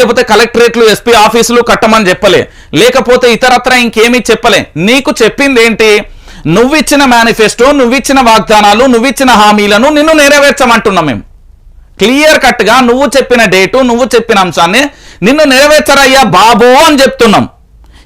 లేకపోతే కలెక్టరేట్లు ఎస్పీ ఆఫీసులు కట్టమని చెప్పలే. లేకపోతే ఇతరత్ర ఇంకేమీ చెప్పలే. నీకు చెప్పింది ఏంటి నువ్విచ్చిన మేనిఫెస్టో నువ్విచ్చిన వాగ్దానాలు నువ్విచ్చిన హామీలను నిన్ను నెరవేర్చమంటున్నాం మేము. క్లియర్ కట్గా నువ్వు చెప్పిన డేటు నువ్వు చెప్పిన అంశాన్ని నిన్ను నెరవేర్చరయ్యా బాబు అని చెప్తున్నాం.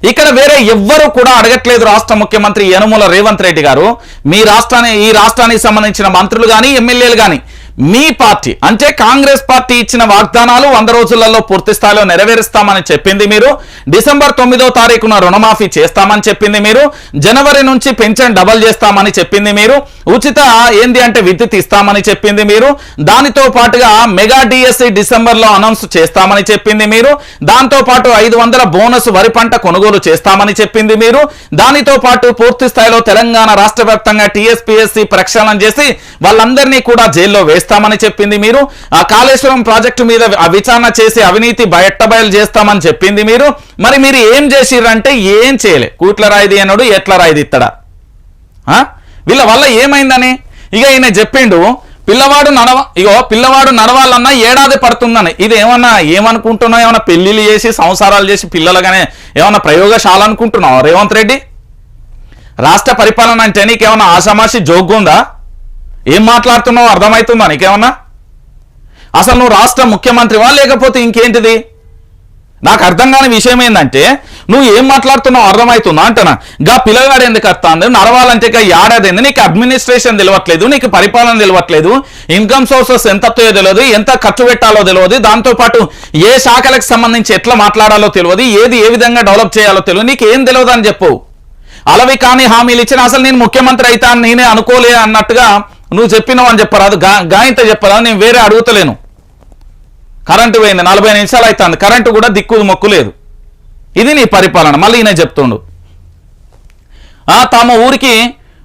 ఇక్కడ వేరే ఎవ్వరు కూడా అడగట్లేదు రాష్ట్ర ముఖ్యమంత్రి యనుమల రేవంత్ రెడ్డి గారు. మీ రాష్ట్రాన్ని ఈ రాష్ట్రానికి సంబంధించిన మంత్రులు కానీ ఎమ్మెల్యేలు కానీ మీ పార్టీ అంటే కాంగ్రెస్ పార్టీ ఇచ్చిన వాగ్దానాలు వంద రోజులలో పూర్తి స్థాయిలో నెరవేరుస్తామని చెప్పింది మీరు. డిసెంబర్ తొమ్మిదో తారీఖున రుణమాఫీ చేస్తామని చెప్పింది మీరు. జనవరి నుంచి పెన్షన్ డబల్ చేస్తామని చెప్పింది మీరు. ఉచిత ఏంది అంటే విద్యుత్ ఇస్తామని చెప్పింది మీరు. దానితో పాటుగా మెగా డిఎస్సి డిసెంబర్లో అనౌన్స్ చేస్తామని చెప్పింది మీరు. దాంతో పాటు ఐదు వందల బోనస్ వరి పంట కొనుగోలు చేస్తామని చెప్పింది మీరు. దానితో పాటు పూర్తి స్థాయిలో తెలంగాణ రాష్ట్ర వ్యాప్తంగా టీఎస్పీఎస్సీ ప్రక్షాళన చేసి వాళ్ళందరినీ కూడా జైల్లో చేస్తామని చెప్పింది మీరు. ఆ కాళేశ్వరం ప్రాజెక్టు మీద ఆ విచారణ చేసి అవినీతి బయట్టబయలు చేస్తామని చెప్పింది మీరు. మరి మీరు ఏం చేసిరంటే ఏం చేయలే. కూట్ల రాయిది అన్నాడు ఎట్ల రాయిది ఇత్తడా? ఆ? వీళ్ళ వల్ల ఏమైందని? ఇక ఈయన చెప్పిండు పిల్లవాడు నడవ ఇగో పిల్లవాడు నడవాలన్నా ఏడాది పడుతుందని. ఇది ఏమన్నా ఏమనుకుంటున్నావు? ఏమన్నా పెళ్ళిళ్ళు చేసి సంసారాలు చేసి పిల్లలుగానే ఏమన్నా ప్రయోగశాల అనుకుంటున్నావు రేవంత్ రెడ్డి? రాష్ట్ర పరిపాలన అంటే నీకేమన్నా ఆషామాషి జోగ్గుందా ఏం మాట్లాడుతున్నావు అర్థమవుతుందా నీకేమన్నా? అసలు నువ్వు రాష్ట్ర ముఖ్యమంత్రివా లేకపోతే ఇంకేంటిది? నాకు అర్థం కాని విషయం ఏంటంటే నువ్వు ఏం మాట్లాడుతున్నావు అర్థమవుతుందా అంటున్నా గా పిల్లగాడు ఎందుకు వస్తాంది నడవాలంటే ఇక ఏడాది ఏంది? నీకు అడ్మినిస్ట్రేషన్ తెలియట్లేదు నీకు పరిపాలన తెలియట్లేదు ఇన్కమ్ సోర్సెస్ ఎంత తెలియదు ఎంత ఖర్చు పెట్టాలో తెలియదు దాంతో పాటు ఏ శాఖలకు సంబంధించి ఎట్లా మాట్లాడాలో తెలియదు ఏది ఏ విధంగా డెవలప్ చేయాలో తెలియదు నీకు ఏం తెలియదు అని చెప్పు. అలవి కాని హామీలు ఇచ్చిన అసలు నేను ముఖ్యమంత్రి అవుతా అని నేనే అనుకోలే అన్నట్టుగా నువ్వు చెప్పినావు అని చెప్పరాదు గా గాయంత చెప్పరాదు నేను వేరే అడుగుతలేను. కరెంటు పోయింది నలభై నిమిషాలు అవుతుంది కరెంటు కూడా దిక్కు మొక్కు లేదు. ఇది నీ పరిపాలన. మళ్ళీ ఈయన చెప్తుండు. ఆ తమ ఊరికి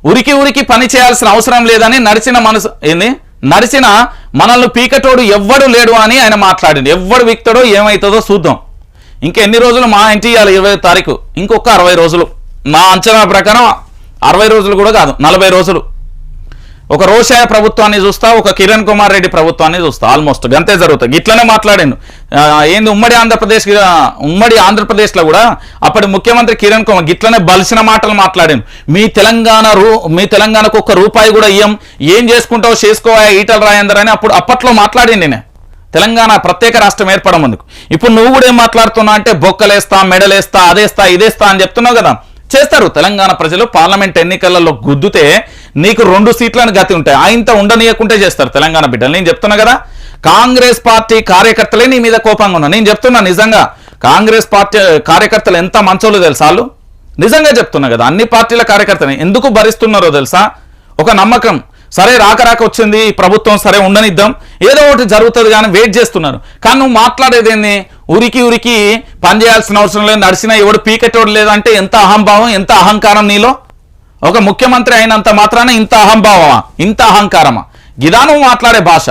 ఉరికి ఉరికి పని చేయాల్సిన అవసరం లేదని నడిచిన మనసు ఏంది? నడిచిన మనల్ని పీకటోడు ఎవ్వడు లేడు అని ఆయన మాట్లాడింది ఎవ్వడు విక్తడో ఏమవుతుందో చూద్దాం. ఇంకా ఎన్ని రోజులు మా ఇంటి ఇవ్వాలి ఇరవై తారీఖు. ఇంకొక అరవై రోజులు. నా అంచనా ప్రకారం అరవై రోజులు కూడా కాదు నలభై రోజులు. ఒక రోషాయ ప్రభుత్వాన్ని చూస్తా ఒక కిరణ్ కుమార్ రెడ్డి ప్రభుత్వాన్ని చూస్తా ఆల్మోస్ట్ అంతే జరుగుతుంది. ఇట్లనే మాట్లాడాను ఏంది ఉమ్మడి ఆంధ్రప్రదేశ్ ఉమ్మడి ఆంధ్రప్రదేశ్లో కూడా అప్పటి ముఖ్యమంత్రి కిరణ్ కుమార్ గిట్లనే బలిసిన మాటలు మాట్లాడాను మీ తెలంగాణ రూ మీ తెలంగాణకు ఒక్క రూపాయి కూడా ఇయ్యం. ఏం చేసుకుంటావు చేసుకోవా ఈటల రాయందర్ అని అప్పుడు అప్పట్లో మాట్లాడింది నేను తెలంగాణ ప్రత్యేక రాష్ట్రం ఏర్పడం ముందుకు ఇప్పుడు నువ్వు కూడా ఏం మాట్లాడుతున్నావు అంటే బొక్కలేస్తా మెడలేస్తా అదేస్తా ఇదేస్తా అని చెప్తున్నావు కదా. చేస్తారు. తెలంగాణ ప్రజలు పార్లమెంట్ ఎన్నికలలో గుద్దుతే నీకు రెండు సీట్లను గతి ఉంటాయి. ఆయనతో ఉండనీయకుంటే చేస్తారు తెలంగాణ బిడ్డలు. నేను చెప్తున్నా కదా కాంగ్రెస్ పార్టీ కార్యకర్తలే నీ మీద కోపంగా ఉన్నా నేను చెప్తున్నా నిజంగా కాంగ్రెస్ పార్టీ కార్యకర్తలు ఎంత మంచోళ్ళు తెలుసా నిజంగా చెప్తున్నా కదా అన్ని పార్టీల కార్యకర్తలు ఎందుకు భరిస్తున్నారో తెలుసా? ఒక నమ్మకం. సరే రాక రాక వచ్చింది ప్రభుత్వం సరే ఉండనిద్దాం. ఏదో ఒకటి జరుగుతుంది కానీ వెయిట్ చేస్తున్నారు. కానీ నువ్వు మాట్లాడేది ఏంది? ఉరికి ఉరికి పని చేయాల్సిన అవసరం లేదు. నడిచినా ఎవడు పీకెటోడు లేదంటే ఎంత అహంభావం ఎంత అహంకారం నీలో? ఒక ముఖ్యమంత్రి అయినంత మాత్రాన ఇంత అహంభావమా? ఇంత అహంకారమా? గిదానం మాట్లాడే భాష.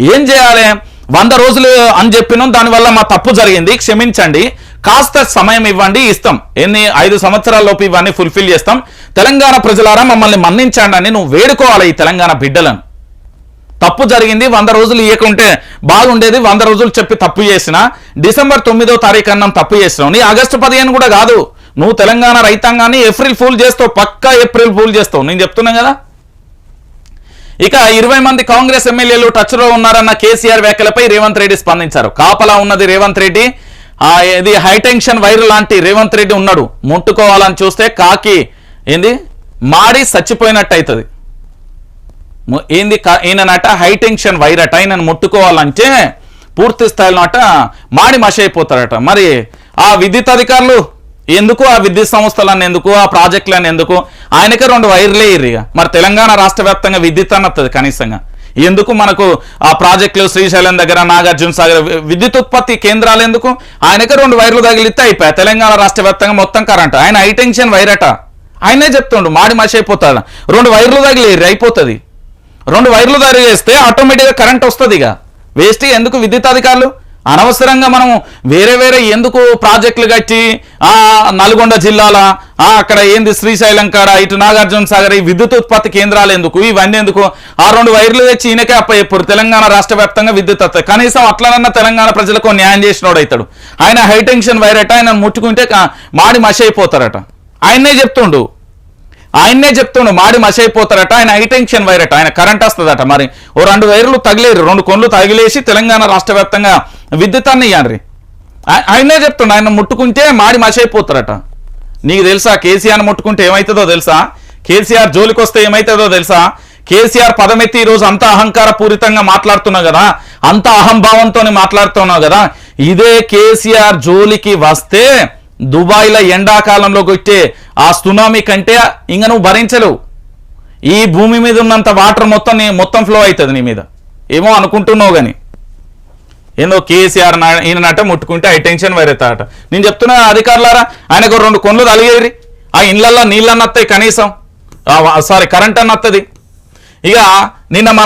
ఏం చేయాలి? వంద రోజులు అని చెప్పినాం దానివల్ల మా తప్పు జరిగింది. క్షమించండి. కాస్త సమయం ఇవ్వండి ఇస్తాం. ఎన్ని? ఐదు సంవత్సరాలలోపు ఇవన్నీ ఫుల్ఫిల్ చేస్తాం. తెలంగాణ ప్రజలారా మమ్మల్ని మన్నించండి అని నువ్వు వేడుకోవాలి ఈ తెలంగాణ బిడ్డలను. తప్పు జరిగింది వంద రోజులు ఇవ్వకుంటే బాగుండేది వంద రోజులు చెప్పి తప్పు చేసిన. డిసెంబర్ తొమ్మిదో తారీఖు అన్నం తప్పు చేసినావు నీ ఆగస్టు పదిహేను కూడా కాదు. నువ్వు తెలంగాణ రైతాంగాన్ని ఏప్రిల్ ఫూల్ చేస్తావు పక్కా ఏప్రిల్ ఫూల్ చేస్తావు. నేను చెప్తున్నా కదా? ఇక ఇరవై మంది కాంగ్రెస్ ఎమ్మెల్యేలు టచ్లో ఉన్నారన్న కేసీఆర్ వ్యాఖ్యలపై రేవంత్ రెడ్డి స్పందించారు. కాపలా ఉన్నది రేవంత్ రెడ్డి. ఆ ఇది హైటెన్షన్ వైర్ లాంటి రేవంత్ రెడ్డి ఉన్నాడు. ముట్టుకోవాలని చూస్తే కాకి ఏంది? మాడి చచ్చిపోయినట్టు అవుతుంది ఏంది ఈయననట హైటెన్షన్ వైర్ అట. ఈయనను ముట్టుకోవాలంటే పూర్తి స్థాయిలో అట మాడి మష అయిపోతారట. మరి ఆ విద్యుత్ అధికారులు ఎందుకు ఆ విద్యుత్ సంస్థలను ఎందుకు ఆ ప్రాజెక్టులను ఎందుకు? ఆయనకే రెండు వైర్లే ఇరిగా ఇక మరి తెలంగాణ రాష్ట్ర వ్యాప్తంగా విద్యుత్ అన్నది కనీసంగా. ఎందుకు మనకు ఆ ప్రాజెక్టులు శ్రీశైలం దగ్గర నాగార్జున సాగర్ విద్యుత్ ఉత్పత్తి కేంద్రాలు ఎందుకు? ఆయనకే రెండు వైర్లు తగిలితే అయిపోయా. తెలంగాణ రాష్ట్ర మొత్తం కరెంట్ ఆయన హైటెన్షన్ వైర్ అట ఆయనే చెప్తుండు మాడి మషి అయిపోతుంది రెండు వైర్లు తగిలి అయిపోతుంది. రెండు వైర్లు తగిలి చేస్తే ఆటోమేటిక్గా కరెంట్ వస్తుంది ఇక వేస్ట్ ఎందుకు విద్యుత్ అధికారులు అనవసరంగా మనం వేరే వేరే ఎందుకు ప్రాజెక్టులు కట్టి ఆ నల్గొండ జిల్లాల అక్కడ ఏంది శ్రీశైలం కాడ ఇటు నాగార్జున సాగర్ ఈ విద్యుత్ ఉత్పత్తి కేంద్రాలు ఎందుకు ఇవన్నీ ఎందుకు? ఆ రెండు వైర్లు తెచ్చి ఈయనకే అప్ప ఎప్పుడు తెలంగాణ రాష్ట్ర వ్యాప్తంగా విద్యుత్ వస్తాయి కనీసం అట్లనన్నా తెలంగాణ ప్రజలకు న్యాయం చేసినోడు అవుతాడు. ఆయన హైటెన్షన్ వైర్ అట ఆయన ముట్టుకుంటే మాడి మషి అయిపోతారట. ఆయన్నే చెప్తుండు. ఆయన్నే చెప్తుండు మాడి మసి అయిపోతారట ఆయన హైటెన్షన్ వైరట ఆయన కరెంట్ వస్తుందట మరి. ఓ రెండు వైర్లు తగిలేరు రెండు కొండ్లు తగిలేసి తెలంగాణ రాష్ట్ర వ్యాప్తంగా విద్యుతాన్ని ఇయ్యండ్రి. ఆయనే ఆయన్నే చెప్తుండు ఆయన ముట్టుకుంటే మాడి మసి అయిపోతారట. నీకు తెలుసా కేసీఆర్ ముట్టుకుంటే ఏమవుతుందో తెలుసా? కేసీఆర్ జోలికి వస్తే ఏమవుతుందో తెలుసా? కేసీఆర్ పదమెత్తి ఈరోజు అంత అహంకార పూరితంగా మాట్లాడుతున్నావు కదా? అంత అహంభావంతో మాట్లాడుతున్నావు కదా? ఇదే కేసీఆర్ జోలికి వస్తే దుబాయ్లో ఎండాకాలంలో వచ్చే ఆ సునామీ కంటే ఇంక నువ్వు భరించలేవు. ఈ భూమి మీద ఉన్నంత వాటర్ మొత్తం నీ మొత్తం ఫ్లో అవుతుంది నీ మీద. ఏమో అనుకుంటున్నావు కానీ ఏందో కేసీఆర్ ఈయననట ముట్టుకుంటే హై టెన్షన్ వైరెత్తాట నేను చెప్తున్నా అధికారులారా ఆయనకు రెండు కొండ్లు తలిగేరి ఆ ఇళ్ళల్లో నీళ్ళన్నత్తాయి కనీసం. సారీ కరెంట్ అన్నత్తది. ఇక నిన్న మన